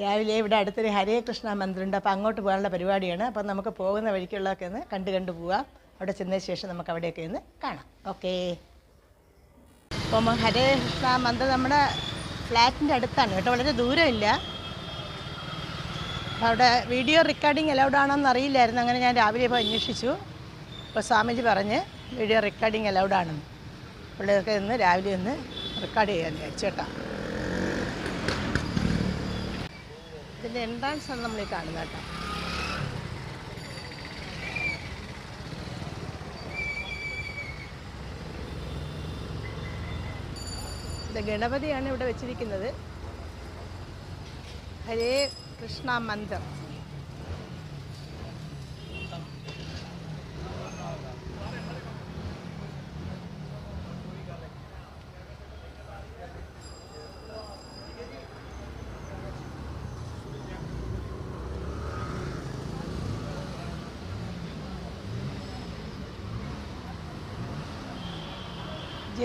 രാവിലെ ഇവിടെ അടുത്തൊരു ഹരേ കൃഷ്ണ മന്ദിരമുണ്ട് അപ്പോൾ അങ്ങോട്ട് പോകാനുള്ള പരിപാടിയാണ്. അപ്പം നമുക്ക് പോകുന്ന വഴിക്കുള്ളതൊക്കെ ഒന്ന് കണ്ട് കണ്ടു പോവാം. അവിടെ ചെന്നതിന് ശേഷം നമുക്ക് അവിടെയൊക്കെ ഒന്ന് കാണാം. ഓക്കേ. അപ്പം ഹരേ കൃഷ്ണ മന്ദിരം നമ്മുടെ ഫ്ലാറ്റിന്റെ അടുത്താണ് കേട്ടോ. വളരെ ദൂരമില്ല. അവിടെ വീഡിയോ റെക്കോർഡിംഗ് അലൗഡ് ആണോന്ന് അറിയില്ലായിരുന്നു. അങ്ങനെ ഞാൻ രാവിലെ ഇപ്പോൾ അന്വേഷിച്ചു. അപ്പോൾ സ്വാമിജി പറഞ്ഞ് വീഡിയോ റെക്കോർഡിംഗ് അലൗഡ് ആണെന്ന്. പിള്ളേർക്ക് ഇന്ന് രാവിലെ ഒന്ന് റെക്കോർഡ് ചെയ്യാൻ വിചാരിച്ചു കേട്ടോ. ഇതിന്റെ എൻട്രൻസ് ആണ് നമ്മൾ ഈ കാണുന്നത് കേട്ടോ. ഇത് ഗണപതിയാണ് ഇവിടെ വെച്ചിരിക്കുന്നത്. ഹരേ കൃഷ്ണ മന്ദിർ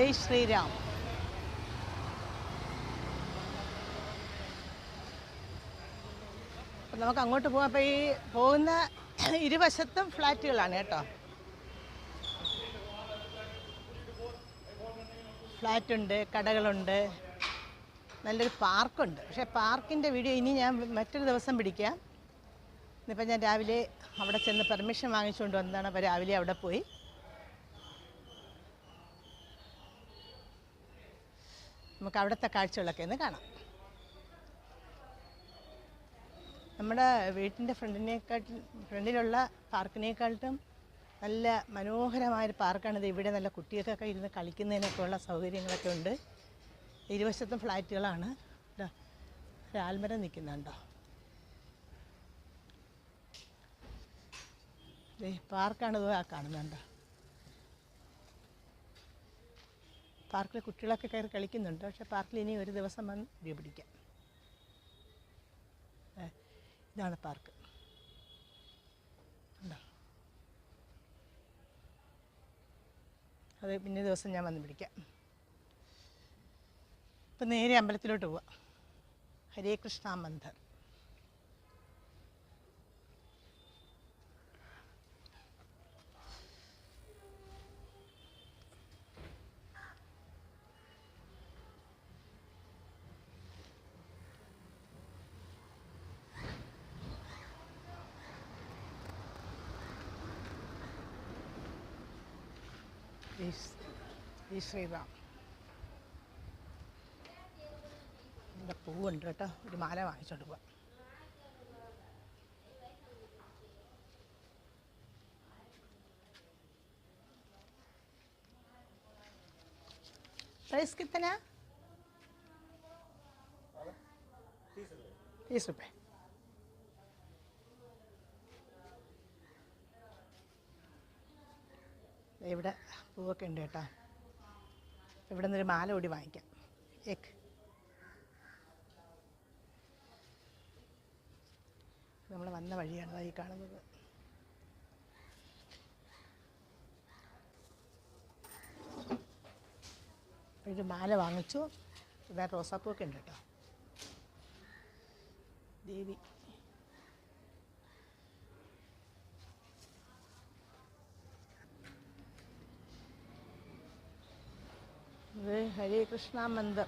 ജയ് ശ്രീരാം. അപ്പം നമുക്ക് അങ്ങോട്ട് പോകാം അപ്പോൾ ഈ പോകുന്ന ഇരുവശത്തും ഫ്ലാറ്റുകളാണ് കേട്ടോ. ഫ്ലാറ്റുണ്ട് കടകളുണ്ട്. നല്ലൊരു പാർക്കുണ്ട്. പക്ഷേ പാർക്കിന്റെ വീഡിയോ ഇനി ഞാൻ മറ്റൊരു ദിവസം പിടിക്കാം. ഇന്നിപ്പോൾ ഞാൻ രാവിലെ അവിടെ ചെന്ന് പെർമിഷൻ വാങ്ങിച്ചുകൊണ്ട് വന്നതാണ്. അപ്പോൾ രാവിലെ അവിടെ പോയി. നമുക്ക് അവിടുത്തെ കാഴ്ചകളൊക്കെ ഒന്ന് കാണാം. നമ്മുടെ വീട്ടിന്റെ ഫ്രണ്ടിനേക്കാട്ടിൽ ഫ്രണ്ടിലുള്ള പാർക്കിനേക്കാട്ടും നല്ല മനോഹരമായൊരു പാർക്കാണിത് ഇവിടെ നല്ല കുട്ടികൾക്കൊക്കെ ഇരുന്ന് കളിക്കുന്നതിനൊക്കെ ഉള്ള സൗകര്യങ്ങളൊക്കെ ഉണ്ട്. ഇരുവശത്തും ഫ്ലാറ്റുകളാണ്. ആൽമരം നിൽക്കുന്നുണ്ടോ? ദേ പാർക്കാണ് ഇത് ആ കാണുന്നുണ്ടോ? പാർക്കിൽ കുട്ടികളൊക്കെ കയറി കളിക്കുന്നുണ്ട്. പക്ഷേ പാർക്കിൽ ഇനി ഒരു ദിവസം വന്ന് വീഡിയോ പിടിക്കാം. ഇതാണ് പാർക്ക്. അത് പിന്നെ ദിവസം ഞാൻ വന്ന് പിടിക്കാം. ഇപ്പം നേരെ അമ്പലത്തിലോട്ട് പോവാം. ഹരേ കൃഷ്ണ മന്ദിർ ജയ് ശ്രീ- ജയ് ശ്രീറാം ഇവിടെ പൂവുണ്ട് കേട്ടോ ഒരു മാല വാങ്ങിച്ചോണ്ട് പോവാം प्राइस कितना तीस रुपये ഇവിടെ പൂവൊക്കെ ഉണ്ട് കേട്ടോ. ഇവിടെ നിന്നൊരു മാല കൂടി വാങ്ങിക്കാം. ഏക്ക്. നമ്മൾ വന്ന വഴിയാണ് ഈ കാണുന്നത്. ഒരു മാല വാങ്ങിച്ചു. വേറെ റോസാപ്പൂവൊക്കെ ഉണ്ട് കേട്ടോ. ദേവി. ഇത് ഹരി കൃഷ്ണ മന്ദിർ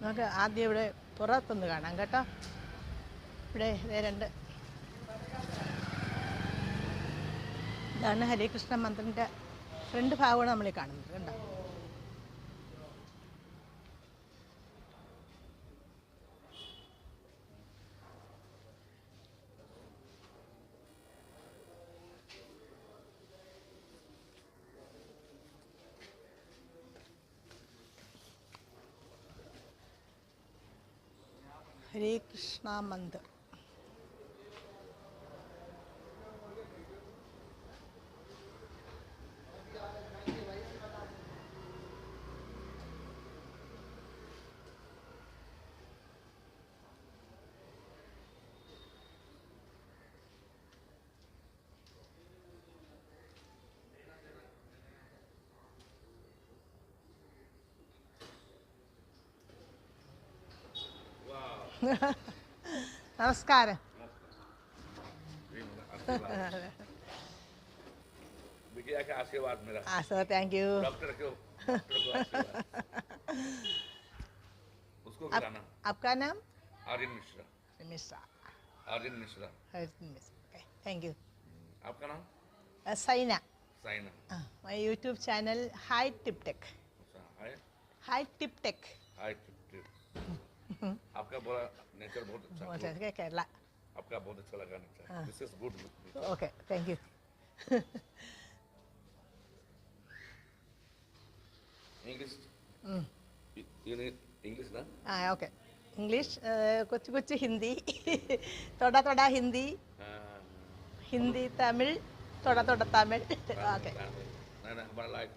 നമുക്ക് ആദ്യം ഇവിടെ പുറത്തൊന്ന് കാണാം കേട്ടോ. ഇവിടെ ഇതേ രണ്ട്. ഇതാണ് ഹരികൃഷ്ണ മന്ദിറിന്റെ ഫ്രണ്ട് ഭാഗമാണ് നമ്മൾ കാണുന്നത് കണ്ടോ? ഹരേ കൃഷ്ണ മന്ദിർ നമസ്കാരം बिटिया का आशीर्वाद मेरा ആ സർ താങ്ക് യു डॉक्टर को डॉक्टर को आशीर्वाद उसको खिलाना आपका नाम आर्यन मिश्रा मिश्रा आर्यन मिश्रा താങ്ക് യു आपका नाम Saina Saina my YouTube channel hi tip tech अच्छा हाय आपका बड़ा नेचर बहुत अच्छा बहुत अच्छा केरला? आपका बहुत अच्छा लगा nature this is good okay thank you English you need English ना? हाँ ओके इंग्लिश कुछ कुछ हिंदी। थोड़ा थोड़ा हिंदी। हाँ, हाँ, हाँ। हिंदी तमिल थोड़ा थोड़ा तमिल। ओके ना ना हमारा लाइफ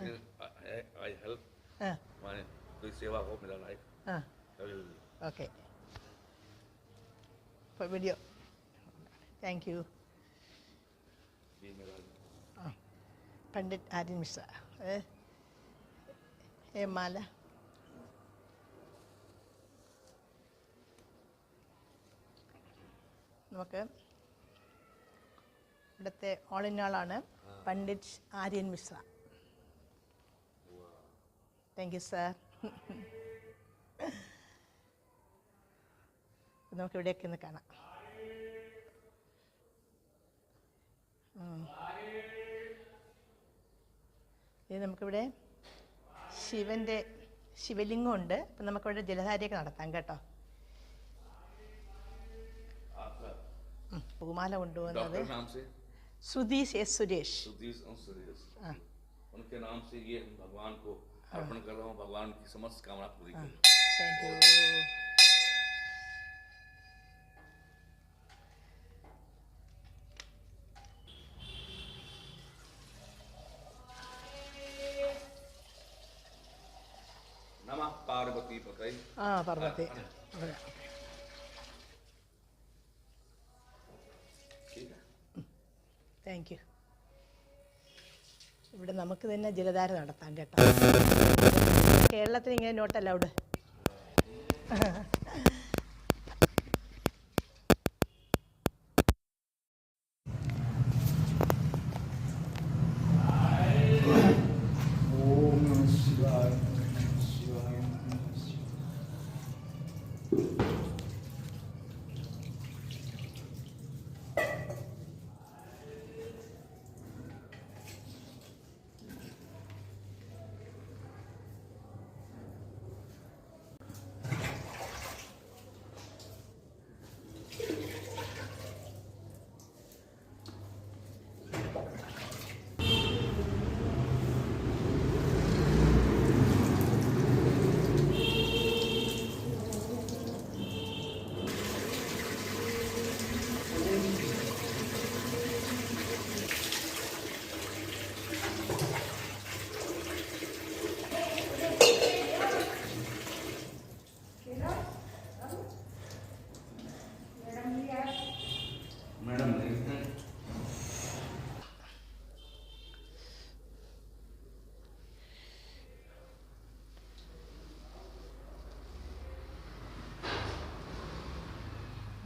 आई हेल्प हाँ। माने कोई सेवा हो मेरा life okay video thank you Pandit Aryan Mishra ഹേമാല നമുക്ക് ഇവിടുത്തെ ഓൾ ഇൻ ആളാണ് Pandit Aryan Mishra thank you sir നമുക്ക് ഇവിടെയൊക്കെ ഒന്ന് കാണാം ഉം. ഇത് നമുക്കിവിടെ ശിവൻ്റെ ശിവലിംഗമുണ്ട് അപ്പം നമുക്കിവിടെ ജലധാരയൊക്കെ നടത്താം കേട്ടോ आपका ഉം. പൂമാല കൊണ്ടുപോകുന്നത് डॉक्टर नाम से സുധീഷ് എസ് സുരേഷ് सुधीर और सुरेश हाँ। उनके नाम से ये हम भगवान को अर्पण कर रहा हूँ भगवान की समस्त कामना पूरी करें താങ്ക് people, ആ Ah, Parvati. Okay. Thank you ഇവിടെ നമുക്ക് തന്നെ ജലധാര നടത്താം കേട്ടോ കേരളത്തിൽ ഇങ്ങനെ നോട്ട് അലൗഡ്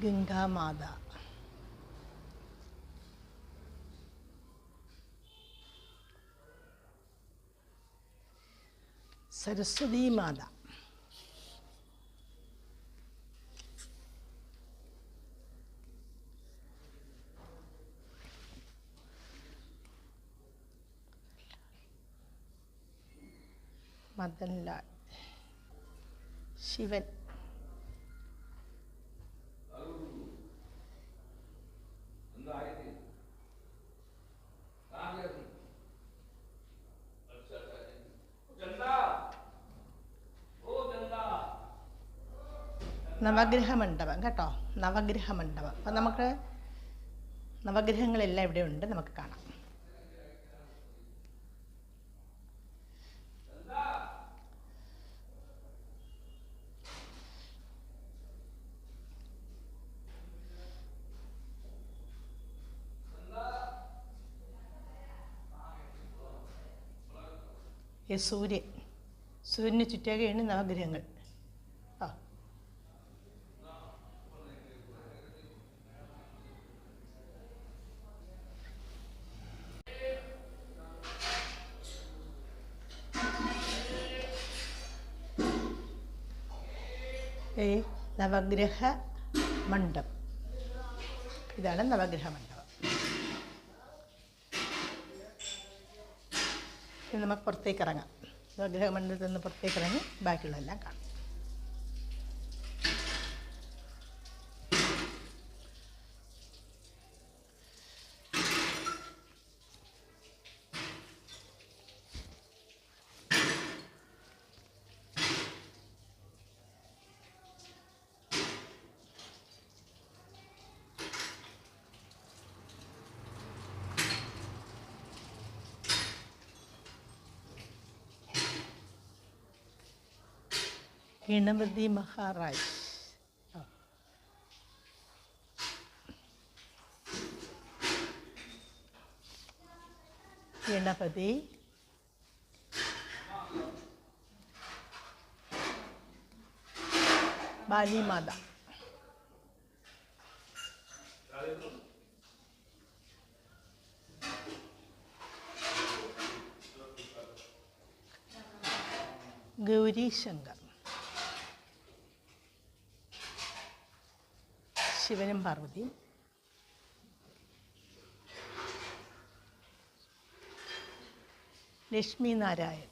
ഗംഗാമാത. സരസ്വതി മാത മദൻലാൽ. ശിവൻ. നവഗ്രഹ മണ്ഡപം കേട്ടോ നവഗ്രഹ മണ്ഡപം അപ്പം നമുക്ക് നവഗ്രഹങ്ങളെല്ലാം ഇവിടെ ഉണ്ട് നമുക്ക് കാണാം. സൂര്യൻ. സൂര്യന് ചുറ്റുകയാണ് നവഗ്രഹങ്ങൾ. നവഗ്രഹ മണ്ഡപം. ഇതാണ് നവഗ്രഹ മണ്ഡപം. ഇനി നമുക്ക് പുറത്തേക്ക് ഇറങ്ങാം. നവഗ്രഹ മണ്ഡലത്തിൽ നിന്ന് പുറത്തേക്ക് ഇറങ്ങി ബാക്കിയുള്ളതെല്ലാം കാണാം. ഗണപതി മഹാരാജ് ആ. ഗണപതി. ബാലിമാത. ഗൗരി ശിവനും പാർവതിയും. ലക്ഷ്മി നാരായൺ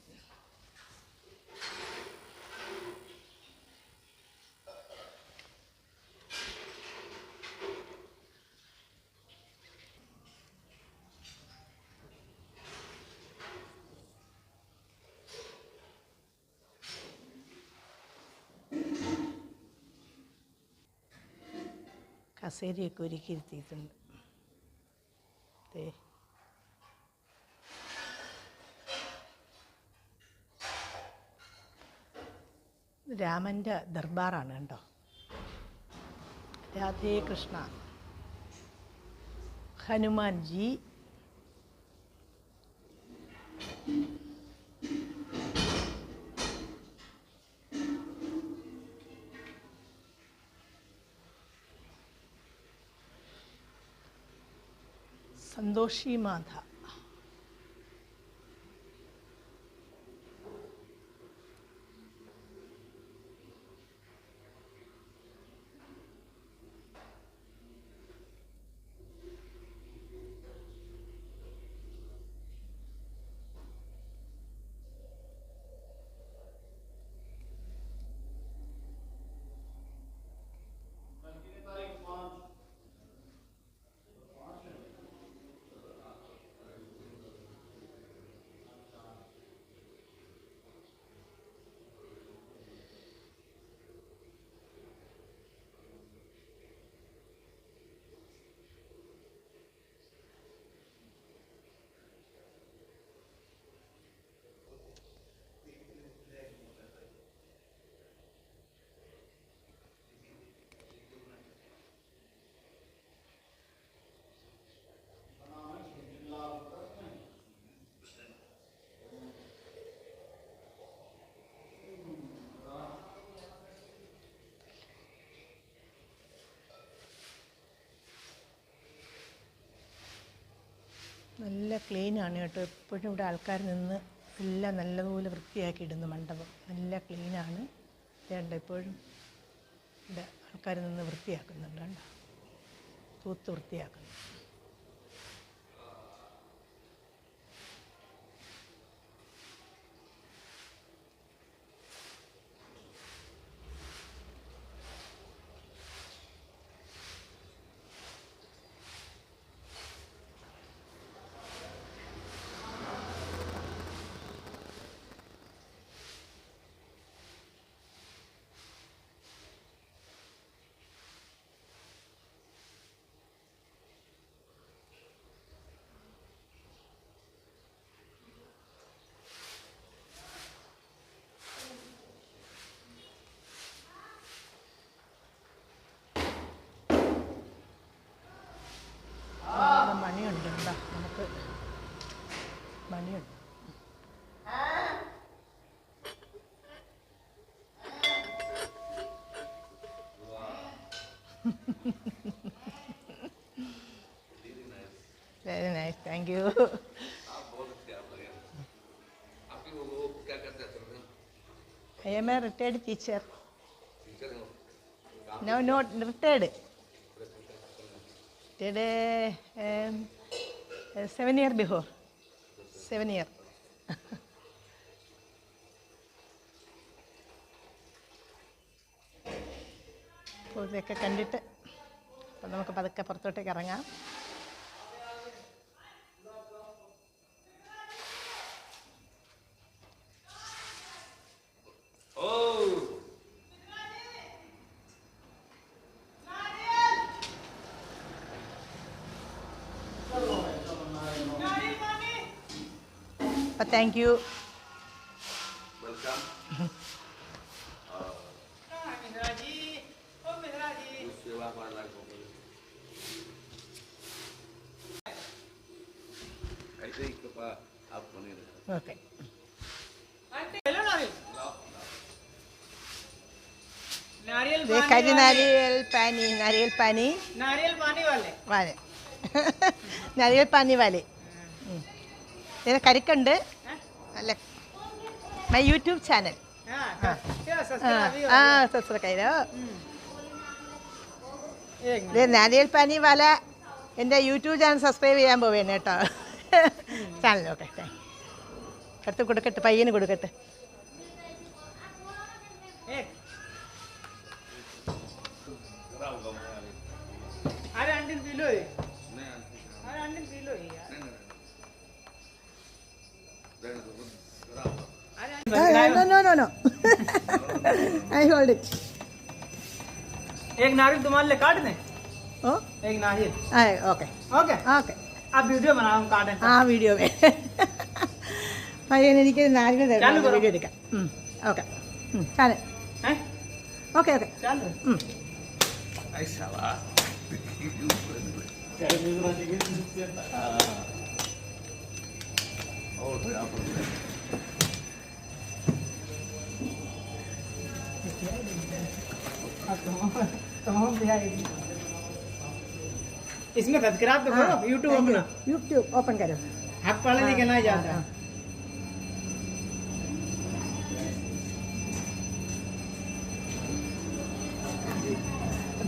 കസേരയൊക്കെ ഒരുക്കിയിരുത്തിയിട്ടുണ്ട് ദേ. രാമന്റെ ദർബാറാണ് കേട്ടോ രാധേ കൃഷ്ണ. ഹനുമാൻജി സന്തോഷി മാധ നല്ല ക്ലീൻ ആണ് കേട്ടോ. എപ്പോഴും ഇവിടെ ആൾക്കാർ നിന്ന് എല്ലാം നല്ലതുപോലെ വൃത്തിയാക്കി ഇടുന്നു മണ്ഡപം. നല്ല ക്ലീൻ ആണ്. വേണ്ട എപ്പോഴും ഇവിടെ ആൾക്കാർ നിന്ന് വൃത്തിയാക്കുന്നുണ്ട് കണ്ടോ? തൂത്ത് വൃത്തിയാക്കുന്നു. हैं sir I am a retired teacher No, not retired. Retired um, uh, seven year before. Seven year. അപ്പോൾ ഇതൊക്കെ കണ്ടിട്ട് അപ്പം നമുക്ക് പതുക്കെ പുറത്തോട്ടേക്ക് ഇറങ്ങാം താങ്ക് യു ഓക്കെ കരി നാരിയൽ പാനി നാരിയൽ പാനി. വാലെ. നാരിയൽ പാനി വാലെ. കരിക്കുണ്ട്. അല്ല മൈ യൂട്യൂബ് ചാനൽ हाँ क्या ആ सब्सक्राइब भी हो ആ गया। സബ്സ്ക്രൈബ് एक ഇത് നാരിയൽ പാനി വാല എൻ്റെ യൂട്യൂബ് ചാനൽ സബ്സ്ക്രൈബ് ചെയ്യാൻ പോവേണ് കേട്ടോ ചാനൽ ഓക്കെ അടുത്ത് കൊടുക്കട്ടെ പയ്യന് കൊടുക്കട്ടെ एक खराब होगा no, no, no, no. I hold it. एक नारियल तुम्हारे लिए काट दें? ओ? एक नारियल। ओके ओके ओके आप वीडियो बना हम काटें। हाँ वीडियो में. भाई ये नहीं के नारियल दे चालू करो। वीडियो दिखा। hmm, ओके hmm, चले हैं? ओके ओके चालू। ऐसा वाह और इसमें सब्सक्राइब तो करो यूट्यूब अपना। यूट्यूब ओपन करो। हक पढ़ने लिखे नहीं जाता।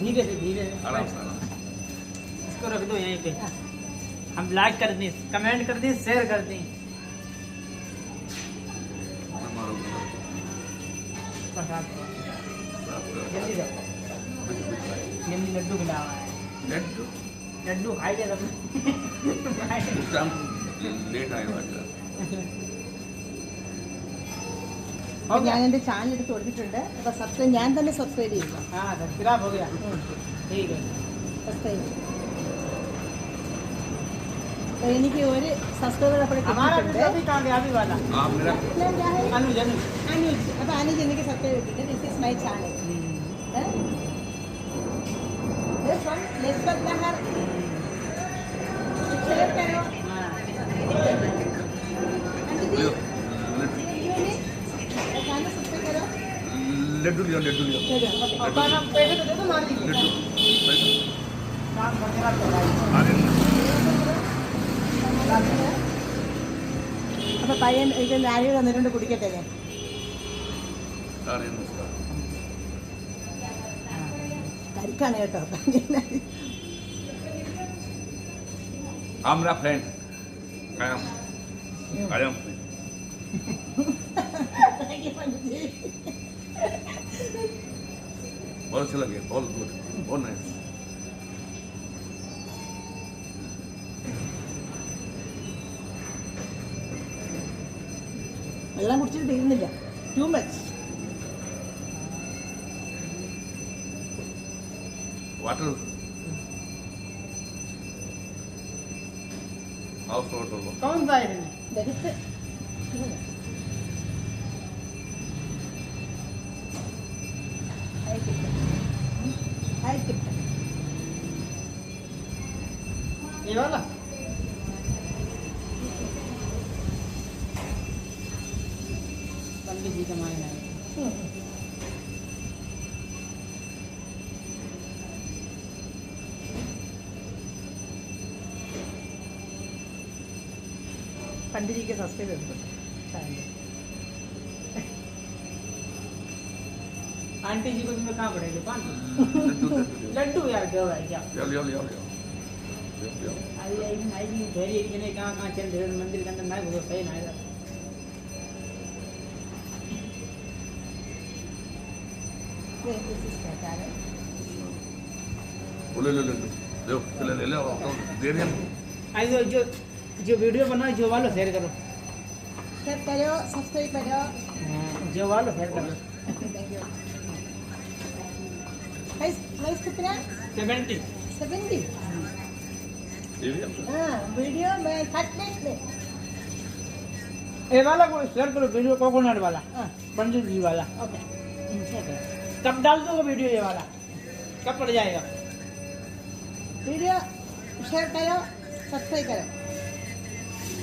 धीरे से धीरे इसको रख दो यहीं पे। हम लाइक कर दें कमेंट कर दें शेयर कर दें। प्रसाद जल्दी जाओ जल्दी लड्डू खिलावा है लड्डू लड्डू खाई ले सब उस टाइम लेट आए वाला അപ്പോൾ ഞാൻ എൻ്റെ ചാനൽ എടുത്ത് കൊടുത്തിട്ടുണ്ട് അപ്പോൾ സബ്സ്ക്രൈബ് ഞാൻ തന്നെ സബ്സ്ക്രൈബ് ചെയ്യുക हाँ सब्सक्राइब हो गया ठीक है സബ്സ്ക്രൈബ് അപ്പോൾ എനിക്ക് ഒരു സബ്സ്ക്രൈബർ അപ്പോൾ हमारा കിട്ടിയിട്ടുണ്ട് वीडियो भी कहाँ गया अभी वाला आप मेरा ഞാൻ ഞാൻ- अनुज अनुज അനുജ് അപ്പോൾ അനുജ് എനിക്ക് സബ്സ്ക്രൈബ് ചെയ്തിട്ടുണ്ട് ദിസ് ഈസ് മൈ ചാനൽ ലസ്ബത്ത് നഹർ ചേർക്കരോ ലഡ്ഡു ലിയോ ലഡ്ഡു ലിയോ അപ്പൊ പയ്യൻ എനിക്ക് നാരി തന്നിട്ടുണ്ട് കുടിക്കട്ടെ. ഞാൻ सारे नमस्कार കരിക്കാണ് കേട്ടോ आप मेरा फ्रेंड कायम कायम बहुत अच्छा लगे बहुत गुड बहुत नाइस വെള്ളം കുടിച്ചിട്ട് തീരുന്നില്ല പായിരുന്നു ഇതെടുത്ത് ഇവല്ല പണ്ട് ജീവിതമായ गांधी जी के सस्ते मिलते आंटी जी को तुम्हें कहाँ पड़ेगा पानी लड्डू यार क्या भाई क्या? ले ले ले ले आई आई आई नहीं धैर्य एक जने कहाँ कहाँ चल धीरे मंदिर के अंदर ना घुसो सही ना आएगा बोले ले ले ले ले ले ले ले ले ले ले ले ले ले ले ले ले ले जो वीडियो बना जो वालो शेयर करो। शेयर करो सब्सक्राइब करो। हाँ, जो वालो शेयर करो। थैंक यू कितना 70 70 हाँ वीडियो मैं फट में ए वाला को शेयर करो तो वीडियो कोकोनट वाला पंडित जी वाला। ओके कब डाल दूँगा वीडियो ये वाला। कब पड़ जाएगा? वीडियो शेयर करो सब्सक्राइब करो।